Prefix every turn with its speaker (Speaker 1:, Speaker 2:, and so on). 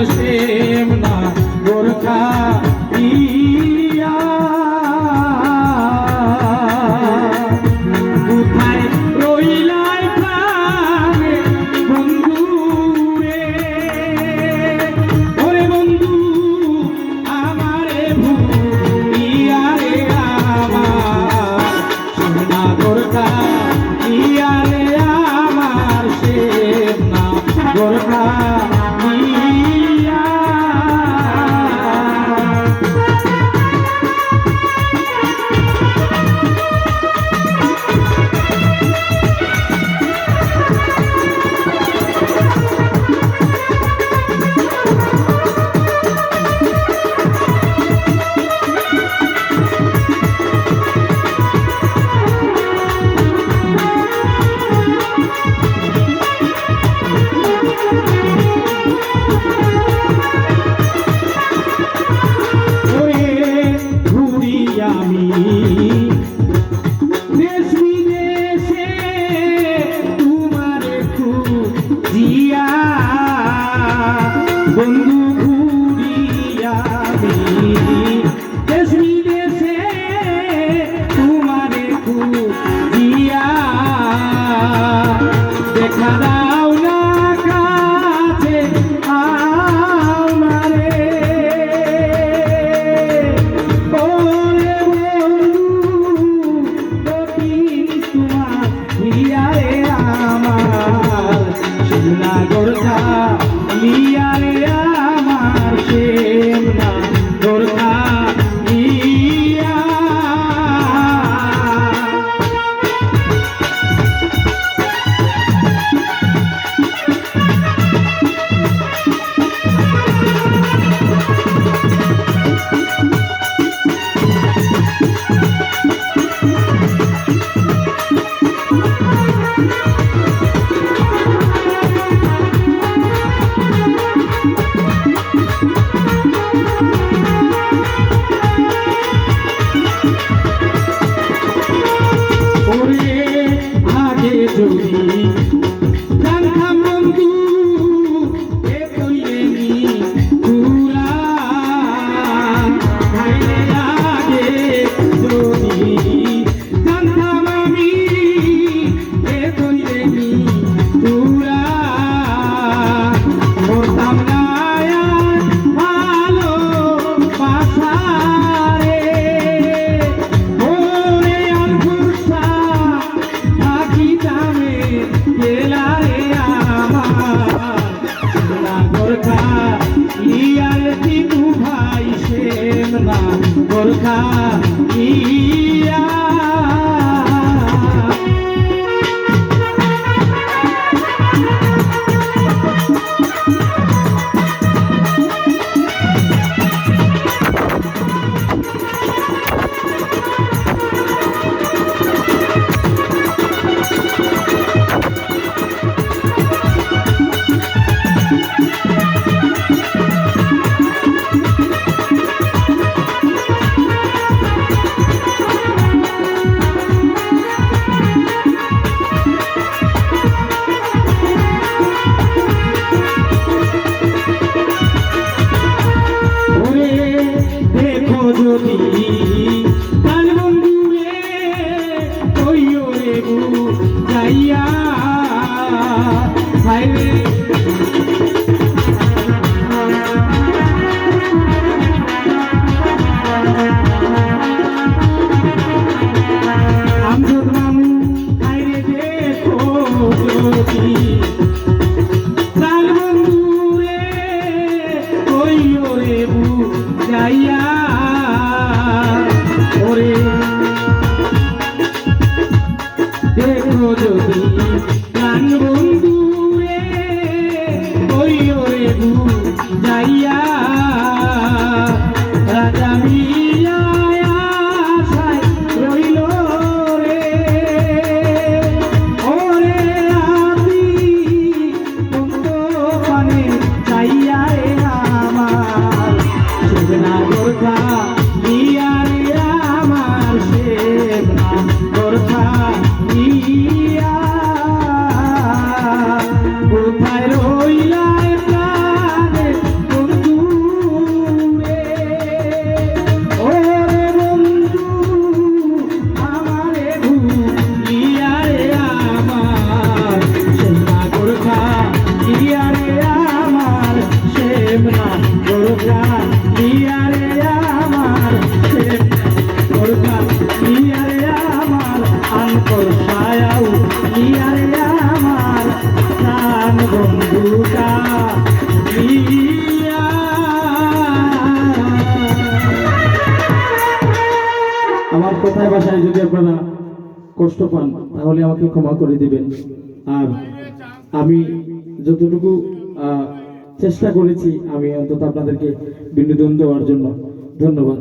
Speaker 1: você আমি দেশ लीला যদি আপনারা কষ্ট পান, তাহলে আমাকে ক্ষমা করে দিবেন। আর আমি যতটুকু চেষ্টা করেছি, আমি অন্তত আপনাদেরকে বিনোদন দেওয়ার জন্য ধন্যবাদ।